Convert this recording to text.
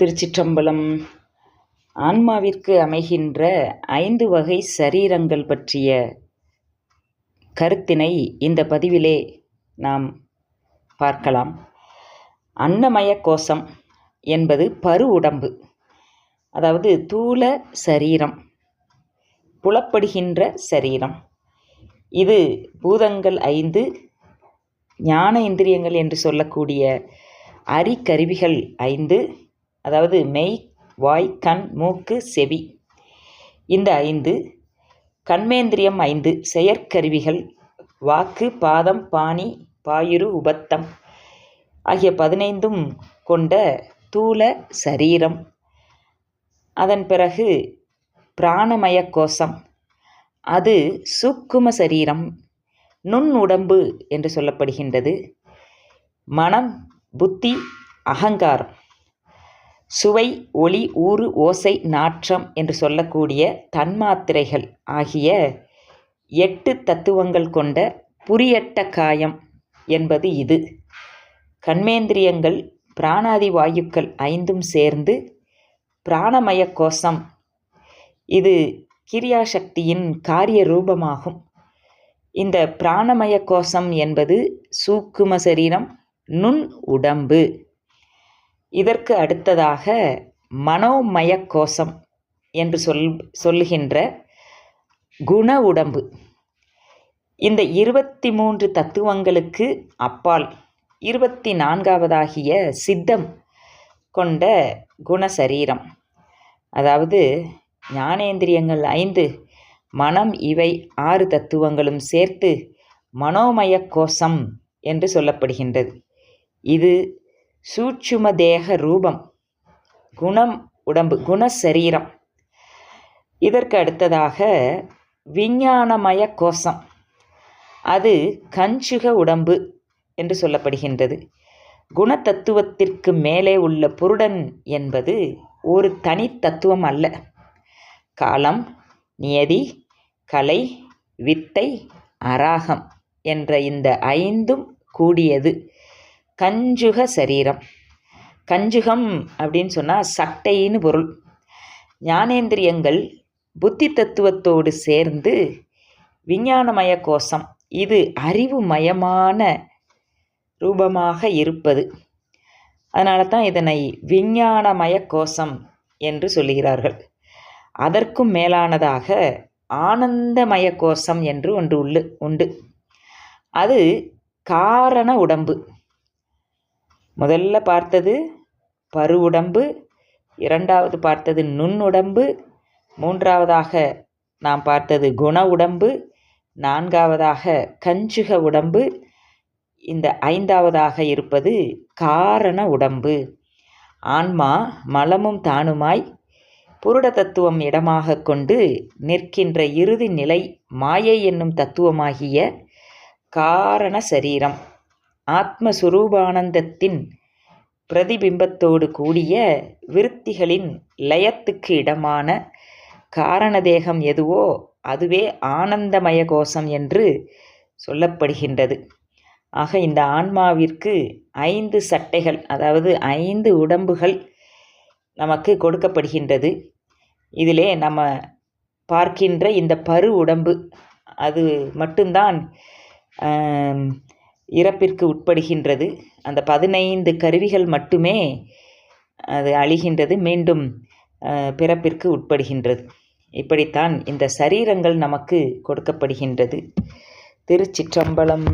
திருச்சிற்றம்பலம். ஆன்மாவிற்கு அமைகின்ற ஐந்து வகை சரீரங்கள் பற்றிய கருத்தினை இந்த பதிவிலே நாம் பார்க்கலாம். அன்னமய கோஷம் என்பது பரு உடம்பு அதாவது தூள சரீரம் புலப்படுகின்ற சரீரம். இது பூதங்கள் ஐந்து ஞான இந்திரியங்கள் என்று சொல்லக்கூடிய அரிக்கருவிகள் ஐந்து அதாவது மெய் வாய் கண் மூக்கு செவி. இந்த ஐந்து கண்மேந்திரியம் ஐந்து செயற்கருவிகள் வாக்கு பாதம் பாணி பாயுரு உபத்தம் ஆகிய பதினைந்தும் கொண்ட தூல சரீரம். அதன் பிறகு பிராணமய கோஷம். அது சூக்கும சரீரம் நுண் உடம்பு என்று சொல்லப்படுகின்றது. மனம் புத்தி அகங்காரம். சுவை ஒளி ஊறு ஓசை நாற்றம் என்று சொல்லக்கூடிய தன்மாத்திரைகள் ஆகிய எட்டு தத்துவங்கள் கொண்ட புரியட்ட காயம் என்பது இது. கண்மேந்திரியங்கள் பிராணாதி வாயுக்கள் ஐந்தும் சேர்ந்து பிராணமய கோஷம். இது கிரியாசக்தியின் காரிய ரூபமாகும். இந்த பிராணமய கோஷம் என்பது சூக்கும சரீரம் நுண் உடம்பு. இதற்கு அடுத்ததாக மனோமய கோஷம் என்று சொல் சொல்லுகின்ற குண உடம்பு. இந்த இருபத்தி மூன்று தத்துவங்களுக்கு அப்பால் இருபத்தி நான்காவதாகிய சித்தம் கொண்ட குணசரீரம். அதாவது ஞானேந்திரியங்கள் ஐந்து மனம் இவை ஆறு தத்துவங்களும் சேர்த்து மனோமய கோஷம் என்று சொல்லப்படுகின்றது. இது சூட்சும தேக ரூபம் குணம் உடம்பு குணசரீரம். இதற்கு அடுத்ததாக விஞ்ஞானமய கோஷம். அது கஞ்சுக உடம்பு என்று சொல்லப்படுகின்றது. குணத்தத்துவத்திற்கு மேலே உள்ள புருடன் என்பது ஒரு தனி தத்துவம் அல்ல. காலம் நியதி கலை வித்தை அராகம் என்ற இந்த ஐந்தும் கூடியது. கஞ்சுக சரீரம். கஞ்சுகம் அப்படின்னு சொன்னால் சட்டைன்னு பொருள். ஞானேந்திரியங்கள் புத்தி தத்துவத்தோடு சேர்ந்து விஞ்ஞானமய கோஷம். இது அறிவுமயமான ரூபமாக இருப்பது. அதனால தான் இதனை விஞ்ஞானமய கோஷம் என்று சொல்லுகிறார்கள். அதற்கும் மேலானதாக ஆனந்தமய கோஷம் என்று ஒன்று உள்ளு உண்டு. அது காரண உடம்பு. முதல்ல பார்த்தது பரு உடம்பு இரண்டாவது பார்த்தது நுண்ணுடம்பு மூன்றாவதாக நாம் பார்த்தது குண உடம்பு நான்காவதாக கஞ்சுக உடம்பு இந்த ஐந்தாவதாக இருப்பது காரண உடம்பு. ஆன்மா மலமும் தானுமாய் புருட தத்துவம் இடமாக கொண்டு நிற்கின்ற இறுதி நிலை மாயை என்னும் தத்துவமாகிய காரண சரீரம். ஆத்மஸ்வரூபானந்தத்தின் பிரதிபிம்பத்தோடு கூடிய விருத்திகளின் லயத்துக்கு இடமான காரணதேகம் எதுவோ அதுவே ஆனந்தமய கோஷம் என்று சொல்லப்படுகின்றது. ஆக இந்த ஆன்மாவிற்கு ஐந்து சட்டைகள் அதாவது ஐந்து உடம்புகள் நமக்கு கொடுக்கப்படுகின்றது. இதிலே நம்ம பார்க்கின்ற இந்த பரு உடம்பு அது மட்டும்தான் இறப்பிற்கு உட்படுகின்றது. அந்த பதினைந்து கருவிகள் மட்டுமே அது அழிகின்றது மீண்டும் பிறப்பிற்கு உட்படுகின்றது. இப்படித்தான் இந்த சரீரங்கள் நமக்கு கொடுக்கப்படுகின்றது. திருச்சிற்றம்பலம்